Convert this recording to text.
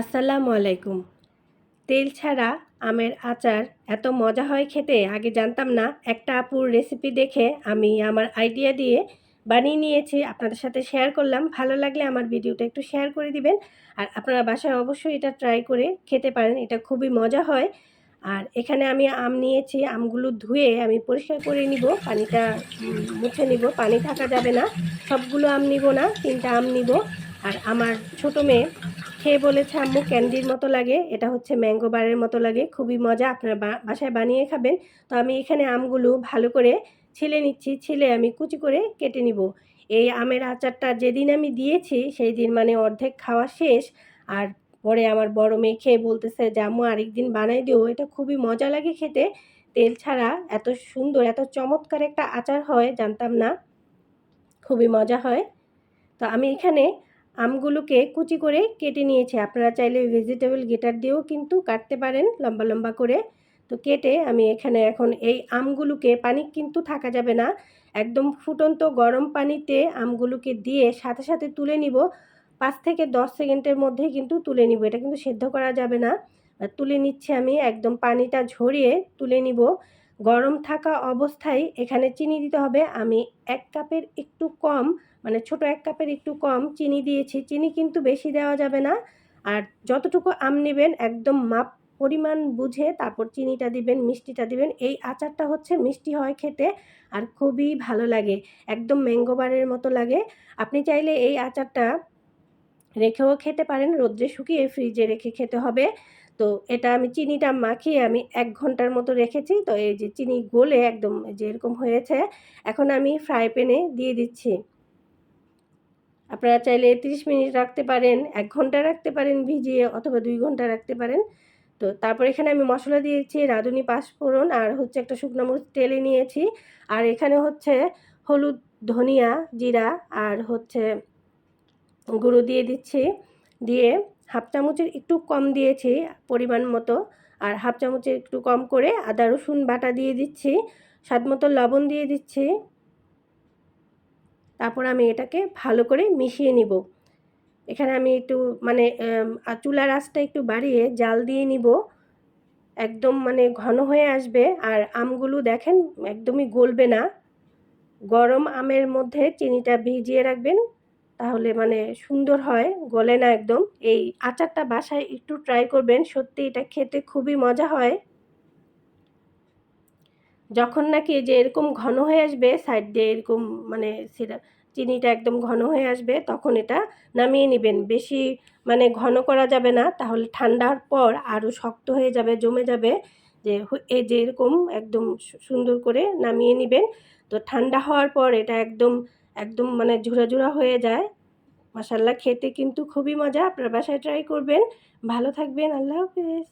আসসালামু আলাইকুম। তেল ছাড়া আমের আচার এত মজা হয় খেতে, আগে জানতাম না। একটা আপুর রেসিপি দেখে আমি আমার আইডিয়া দিয়ে বানিয়ে নিয়েছি। আপনাদের সাথে শেয়ার করলাম। ভালো লাগলে আমার ভিডিওটা একটু শেয়ার করে দিবেন। আর আপনারা বাসায় অবশ্যই এটা ট্রাই করে খেতে পারেন। এটা খুবই মজা হয়। আর এখানে আমি আম নিয়েছি। আমগুলো ধুয়ে আমি পরিষ্কার করে নিব। পানিটা মুছে নিব। পানি থাকা যাবে না। সবগুলো আম নিব না। তিনটা আম নিব। আর আমার ছোট মেয়ে খেয়ে বলেছে, আম্মু, ক্যান্ডির মতো লাগে, এটা হচ্ছে ম্যাঙ্গো বারের মতো লাগে, খুবই মজা, আপনারা বাসায় বানিয়ে খাবেন। তো আমি এখানে আমগুলো ভালো করে ছিলে নিচ্ছি, ছিলে আমি কুচি করে কেটে নিব। এই আমের আচারটা যেদিন আমি দিয়েছি, সেই দিন মানে অর্ধেক খাওয়া শেষ। আর পরে আমার বড় মেয়ে খেয়ে বলতেছে যে, আম্মু, আরেকদিন বানাই দিও, এটা খুবই মজা লাগে খেতে। তেল ছাড়া এত সুন্দর, এত চমৎকার একটা আচার হয়, জানতাম না, খুবই মজা হয়। তো আমি এখানে আমগুলোকে কুচি করে কেটে নিয়েছি। আপনারা চাইলে ভেজিটেবল গেটার দিয়েও কিন্তু কাটতে পারেন লম্বা লম্বা করে। তো কেটে আমি এখানে এখন এই আমগুলোকে, পানি কিন্তু থাকা যাবে না। একদম ফুটন্ত গরম পানিতে আমগুলোকে দিয়ে সাথে সাথে তুলে নিব। পাঁচ থেকে দশ সেকেন্ডের মধ্যে কিন্তু তুলে নিব। এটা কিন্তু সেদ্ধ করা যাবে না। তুলে নিচ্ছি আমি একদম পানিটা ঝরিয়ে তুলে নিব। গরম থাকা অবস্থায় এখানে চিনি দিতে হবে। আমি এক কাপের একটু কম মানে ছোট এক কাপের একটু কম চিনি দিয়েছি। চিনি কিন্তু বেশি দেওয়া যাবে না। আর যতটুকু আম নেবেন একদম মাপ পরিমাণ বুঝে তারপর চিনিটা দিবেন, মিষ্টিটা দিবেন। এই আচারটা হচ্ছে মিষ্টি হয় খেতে আর খুবই ভালো লাগে। একদম ম্যাঙ্গো বারের মতো লাগে। আপনি চাইলে এই আচারটা রেখেও খেতে পারেন। রোদ্রে শুকিয়ে ফ্রিজে রেখে খেতে হবে। তো এটা আমি চিনিটা মাখিয়ে আমি এক ঘণ্টার মতো রেখেছি। তো এই যে চিনি গলে একদম যেরকম হয়েছে, এখন আমি ফ্রাই প্যানে দিয়ে দিচ্ছি। আপনারা চাইলে তিরিশ মিনিট রাখতে পারেন, এক ঘণ্টা রাখতে পারেন ভিজিয়ে অথবা দুই ঘণ্টা রাখতে পারেন। তো তারপর এখানে আমি মশলা দিয়েছি, রাঁধুনি পাঁচফোড়ন আর হচ্ছে একটা শুকনো মরিচ তেলে নিয়েছি। আর এখানে হচ্ছে হলুদ, ধনিয়া জিরা আর হচ্ছে গুঁড়ো দিয়ে দিচ্ছি। দিয়ে হাফ চামচের একটু কম দিয়েছি পরিমাণ মতো। আর হাফ চামচের একটু কম করে আদা রসুন বাটা দিয়ে দিচ্ছি, স্বাদ মতো লবণ দিয়ে দিচ্ছি। তারপর আমি এটাকে ভালো করে মিশিয়ে নিব। এখানে আমি একটু মানে চুলার আঁচটা একটু বাড়িয়ে জাল দিয়ে নিব। একদম মানে ঘন হয়ে আসবে আর আমগুলো দেখেন একদমই গলবে না। গরম আমের মধ্যে চিনিটা ভিজিয়ে রাখবেন তাহলে মানে সুন্দর হয়, গলে না একদম। এই আচারটা বাসায় একটু ট্রাই করবেন, সত্যি এটা খেতে খুবই মজা হয়। যখন নাকি যে এরকম ঘন হয়ে আসবে সাইড দিয়ে এরকম মানে সেটা চিনিটা একদম ঘন হয়ে আসবে, তখন এটা নামিয়ে নেবেন। বেশি মানে ঘন করা যাবে না, তাহলে ঠান্ডার পর আরও শক্ত হয়ে যাবে, জমে যাবে। যে এই যে এরকম একদম সুন্দর করে নামিয়ে নেবেন। তো ঠান্ডা হওয়ার পর এটা একদম একদম মানে ঝুরা ঝুরা হয়ে যায়। মাসাল্লাহ খেতে কিন্তু খুবই মজা। আপনার বাসায় ট্রাই করবেন। ভালো থাকবেন। আল্লাহ হাফেজ।